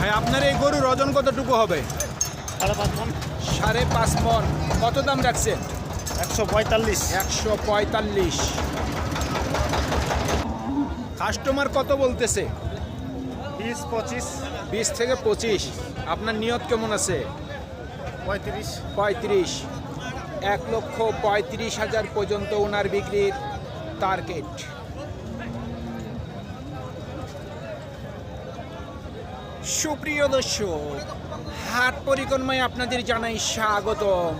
ভাই আপনার এই গরুর ওজন কতটুকু হবে? সাড়ে পাঁচ মন। কত দাম রাখছেন একশো পঁয়তাল্লিশ। একশো পঁয়তাল্লিশ। কাস্টমার কত বলতেছে? বিশ পঁচিশ। বিশ থেকে পঁচিশ। আপনার নিয়ত কেমন আছে? পঁয়ত্রিশ। পঁয়ত্রিশ। এক লক্ষ পঁয়ত্রিশ হাজার পর্যন্ত ওনার বিক্রির টার্গেট সুপ্রিয় দর্শক, হাট পরিক্রমায় আপনাদের জানাই স্বাগতম।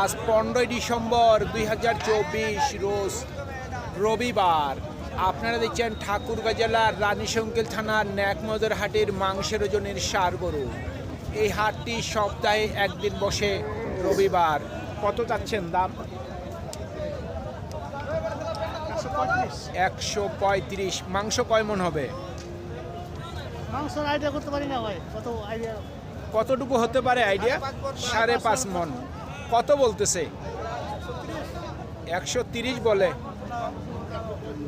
আজ পনেরোই ডিসেম্বর দুই হাজার চব্বিশ রোজ রবিবার। আপনারা দেখছেন ঠাকুরগাঁ জেলার রানীশঙ্কেল থানার ন্যাকমদর হাটের মাংসের ওজনের সার গরু। এই হাটটি সপ্তাহে একদিন বসে রবিবার। কত চাচ্ছেন দাম? একশো পঁয়ত্রিশ। মাংস কয় মন হবে? মাংসের আইডিয়া করতে পারি না ভাই কত আইডিয়া কতটুকু হতে পারে আইডিয়া সাড়ে পাঁচ মন। কত বলতেছে? একশো তিরিশ বলে।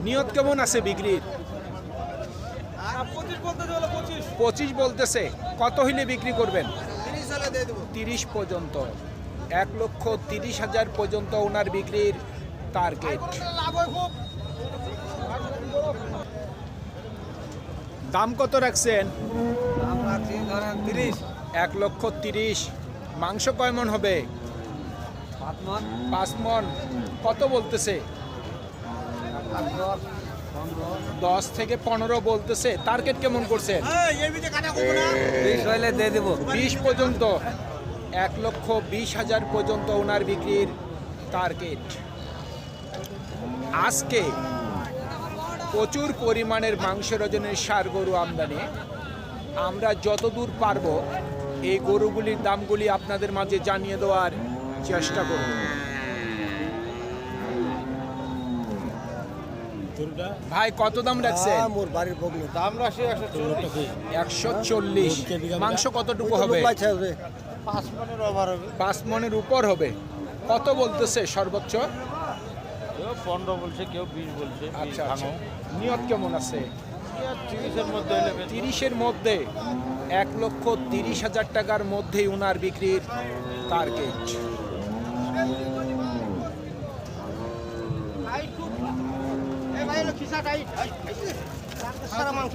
নিয়ত কেমন আছে বিক্রির পঁচিশ বলতেছে কত হইলে বিক্রি করবেন? তিরিশ পর্যন্ত। এক লক্ষ তিরিশ হাজার পর্যন্ত ওনার বিক্রির টার্গেট দাম কত রাখছেন? তিরিশ। এক লক্ষ তিরিশ। মাংস কয় মন হবে? পাঁচ মন। কত বলতেছে? দশ থেকে পনেরো বলতেছে। টার্গেট কেমন করছেন? বিশ দিয়ে দেবো। বিশ পর্যন্ত। এক লক্ষ বিশ হাজার পর্যন্ত ওনার বিক্রির টার্গেট। আজকে প্রচুর পরিমাণের মাংসের ওজনের সার গরু আমদানি। আমরা যতদূর পারব এই গরুগুলির দামগুলি আপনাদের মাঝে জানিয়ে দেওয়ার চেষ্টা করব। ভাই কত দাম রাখছে মোর বাড়ির বগলে। দাম রাশি একশো চল্লিশ। মাংস কতটুকু হবে। পাঁচ মনের উপর হবে। কত বলতেছে সর্বোচ্চ? পনেরো বলছে কেউ বিশ বলছে আচ্ছা আচ্ছা। নিয়ত কেমন আছে? তিরিশের মধ্যে তিরিশের মধ্যে এক লক্ষ তিরিশ হাজার টাকার মধ্যেই উনার বিক্রির টার্গেট সারা মাংস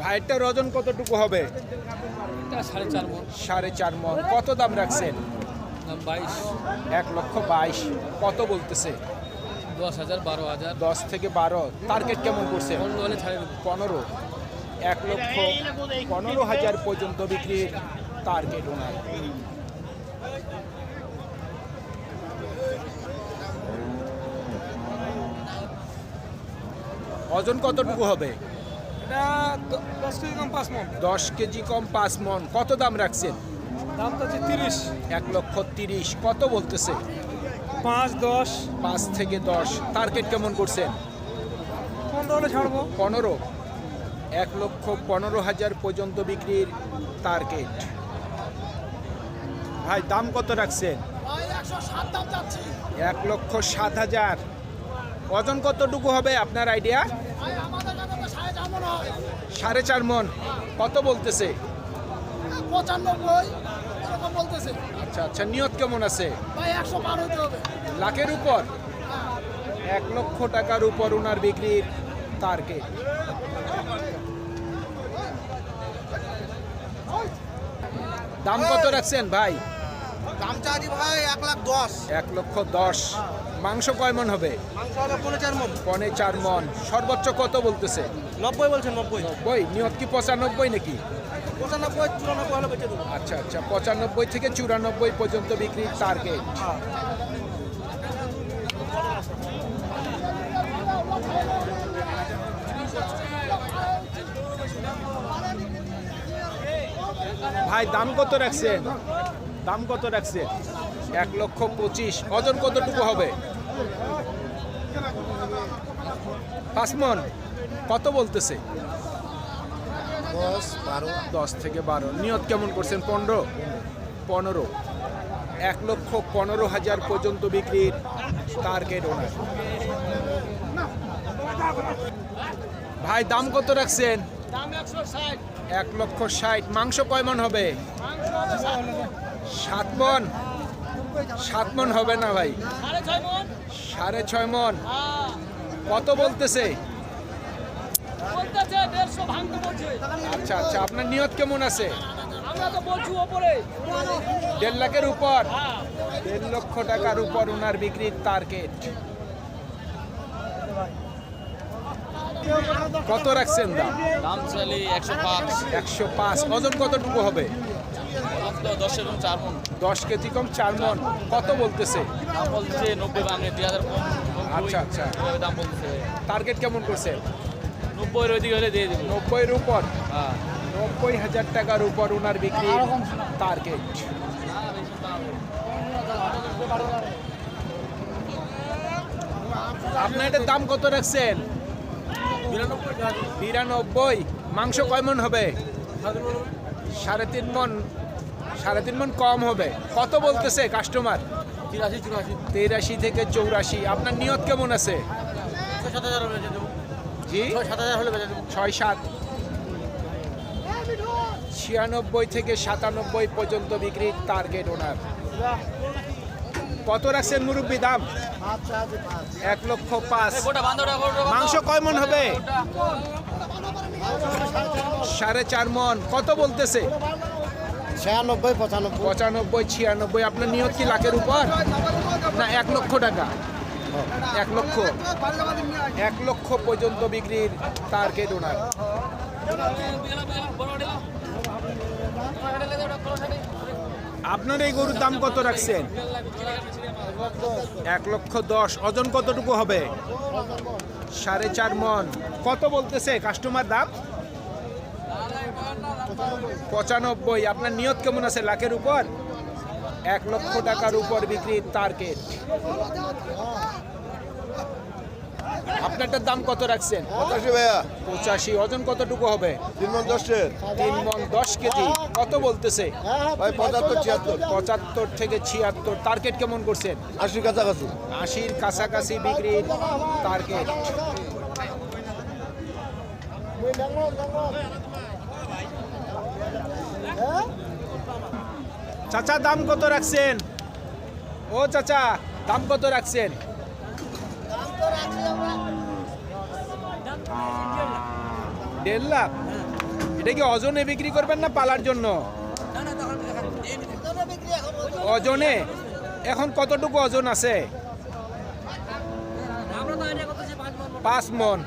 ভাইটার ওজন কতটুকু হবে? সাড়ে চার মন। সাড়ে চার মন। কত দাম রাখছেন? বাইশ। এক লক্ষ বাইশ। কত বলতেছে? দশ হাজার বারো হাজার। দশ থেকে বারো। টার্গেট কেমন করছে? পনেরো হলে ছাড়ে পনেরো। এক লক্ষ পনেরো হাজার পর্যন্ত বিক্রির টার্গেট ওনার। ওজন কতটুকু হবে? এটা দশ কেজি কম পাঁচ মন। দশ কেজি কম পাঁচ মন। কত দাম রাখছেন? দাম তো হচ্ছে তিরিশ। এক লক্ষ তিরিশ। কত বলতেছে? পাঁচ দশ। পাঁচ থেকে দশ। টার্গেট কেমন করছেন? পনেরো হলে ছাড়বো। পনেরো। এক লক্ষ পনেরো হাজার পর্যন্ত বিক্রির টার্গেট ভাই দাম কত রাখছেন? এক লক্ষ সাত হাজার। ওজন কতটুকু হবে আপনার আইডিয়া সাড়ে চার মন। কত বলতেছে? পঁচানব্বই। এরকম বলতেছে। আচ্ছা আচ্ছা নিয়ত কেমন আছে? ভাই একশো পার হতে হবে। লাখের উপর? এক লক্ষ টাকার উপর ওনার বিক্রির টার্গেট দাম কত রাখছেন ভাই? দাম চাচ্ছি ভাই এক লাখ দশ। এক লক্ষ দশ। মাংস কয় মন হবে? পনে চার মন। সর্বোচ্চ কত বলতেছে? নব্বই বলছে নব্বই। নব্বই? নিয়ত কি পঁচানব্বই নাকি? আচ্ছা আচ্ছা পঁচানব্বই থেকে চুরানব্বই পর্যন্ত বিক্রির টার্গেট ভাই, দাম কত রাখছেন? দাম কত রাখছেন? এক লক্ষ পঁচিশ। ওজন কতটুকু হবে? পাঁচ মন কত বলতেছে? দশ, বারো, দশ থেকে বারো। নিয়ত কেমন করছেন? পনেরো? পনেরো। এক লক্ষ পনেরো হাজার পর্যন্ত বিক্রির টার্গেট ওনার ভাই, দাম কত রাখছেন? এক লক্ষ ষাট। মাংস কয় মন হবে? সাত মন? সাত মন হবে না ভাই। সাড়ে ছয় মন? কত বলতেছে বলতেছে দেড়শো ভাঙতে বলছে আচ্ছা আচ্ছা আপনার নিয়ত কেমন আছে? দেড় লাখের উপর। দেড় লক্ষ টাকার উপর ওনার বিক্রির টার্গেট কত রাখছেন দাম? দাম চাইলে একশো পাঁচ। একশো পাঁচ। ওজন কতটুকু হবে? দশ এবং চার মন। দশ কেজি কম চার মন। কত বলতেছে? বলছে নব্বই। আচ্ছা, আচ্ছা। টার্গেট কেমন করছে নব্বইয়ের ওইদিকে হলে দিয়ে দেবো। নব্বইয়ের উপর হ্যাঁ। নব্বই হাজার টাকার উপর ওনার বিক্রি টার্গেট আপনার এটার দাম কত রাখছেন? বিরানব্বই। মাংস কয় মন হবে? সাড়ে তিন মন। সাড়ে তিন মন কম হবে। কত বলতেছে কাস্টমার তিরাশি চুরাশি। তেরাশি থেকে চৌরাশি। আপনার নিয়ত কেমন আছে? জি। সাত হাজার হলে ছয় সাত। ছিয়ানব্বই থেকে সাতানব্বই পর্যন্ত বিক্রির টার্গেট ওনার কত রাখছেন মুরব্বী দাম? এক লক্ষ পাঁচ। মাংস কয় মন হবে? সাড়ে চার মন। কত বলতেছে? ছিয়ানব্বই পঁচানব্বই। পঁচানব্বই ছিয়ানব্বই। আপনার নিয়ত কি লাখের উপর? না এক লক্ষ টাকা। এক লক্ষ এক লক্ষ পর্যন্ত বিক্রির টার্গেট ওনার। আপনার এই গরুর দাম কত রাখছেন? এক লক্ষ দশ, ওজন কতটুকু হবে? সাড়ে চার মন। কত বলতেছে কাস্টমার দাম? পঁচানব্বই। আপনার নিয়ত কেমন আছে লাখের উপর? এক লক্ষ টাকার উপর বিক্রির টার্গেট আপনারটার দাম কত রাখছেন? পঁচাশি ভাইয়া। পঁচাশি ওজন কতটুকু হবে? তিন মন দশের। তিন মন দশ কেজি। কত বলতেছে? ভাই পঁচাত্তর ছিয়াত্তর। পঁচাত্তর থেকে ছিয়াত্তর। টার্গেট কেমন করছেন? আশির কাছাকাছি। আশির কাছাকাছি বিক্রির টার্গেট। চাচা দাম কত রাখছেন? ও চাচা দাম কত রাখছেন? দেড় লাখ? এটা কি ওজনে বিক্রি করবেন না পালার জন্য? ওজনে এখন কতটুকু ওজন আছে? পাঁচ মন।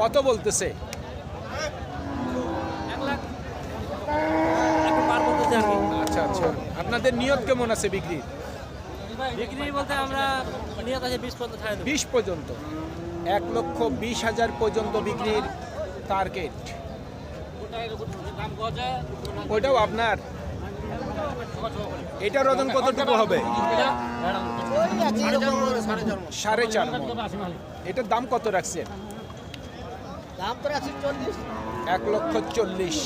কত বলতেছে? আচ্ছা আচ্ছা। আপনাদের নিয়ত কেমন আছে বিক্রি বিক্রি বলতে আমরা নিয়ত আছে বিশ পর্যন্ত ছাড়ে বিশ পর্যন্ত। এক লক্ষ বিশ হাজার পর্যন্ত বিক্রির টার্গেট ওইটাও আপনার? এটার ওজন কতটুকু হবে? সাড়ে চার এটার দাম কত রাখছেন? দাম তো আছে চল্লিশ। এক লক্ষ চল্লিশ।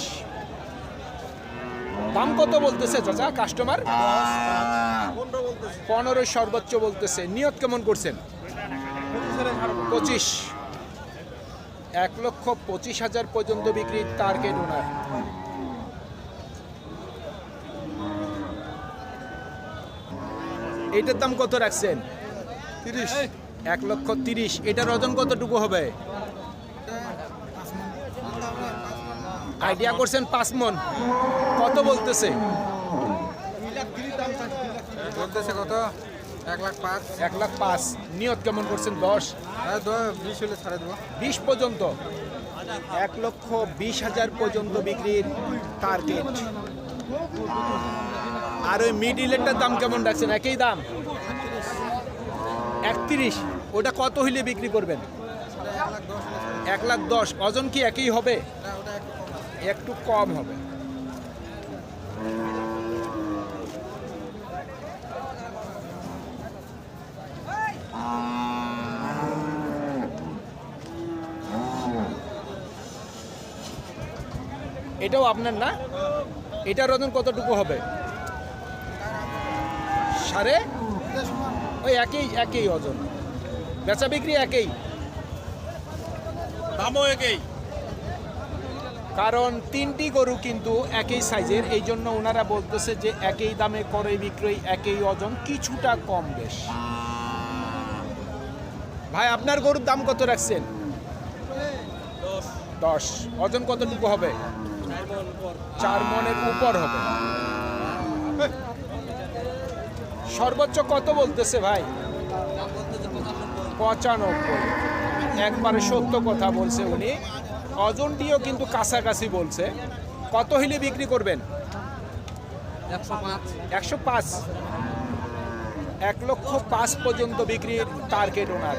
দাম কত বলতেছে চাচা? কাস্টমার পনেরো সর্বোচ্চ বলতেছে। নিয়ত কেমন করছেন? পঁচিশ। এক লক্ষ পঁচিশ হাজার পর্যন্ত বিক্রির টার্গেট ওনার এটার দাম কত রাখছেন? তিরিশ। এক লক্ষ তিরিশ। এটার ওজন কতটুকু হবে? আইডিয়া করছেন পাঁচ মন। কত বলতেছে? বলতেছে কত? এক লাখ পাঁচ। এক লাখ পাঁচ। নিয়ত কেমন করছেন দশ বিশ হলে ছাড়ে দেবো। বিশ পর্যন্ত। এক লক্ষ বিশ হাজার পর্যন্ত বিক্রির টার্গেট আর ওই মিডিলেরটার দাম কেমন রাখছেন? একই দাম? একত্রিশ। ওটা কত হইলে বিক্রি করবেন? এক লাখ দশ ওজন কি একই হবে? একটু কম হবে। এটাও আপনার না? এটার ওজন কতটুকু হবে? সাড়ে? ওই একই একই ওজন। বেচা বিক্রি একই? দামও একই। কারণ তিনটি গরু কিন্তু একই সাইজের এই জন্য ওনারা বলতেছে যে একই দামে করে বিক্রয় একই ওজন কিছুটা কম বেশ। ভাই আপনার গরুর দাম কত রাখছেন? দশ। ওজন কতটুকু হবে? চার মনের উপর হবে। সর্বোচ্চ কত বলতেছে ভাই? পঁচানব্বই। একবারে সত্য কথা বলছে উনি। অজনটিও কিন্তু কাছাকাছি বলছে। কত হইলে বিক্রি করবেন? একশো পাঁচ। এক লক্ষ পাঁচ পর্যন্ত বিক্রির টার্গেট ওনার।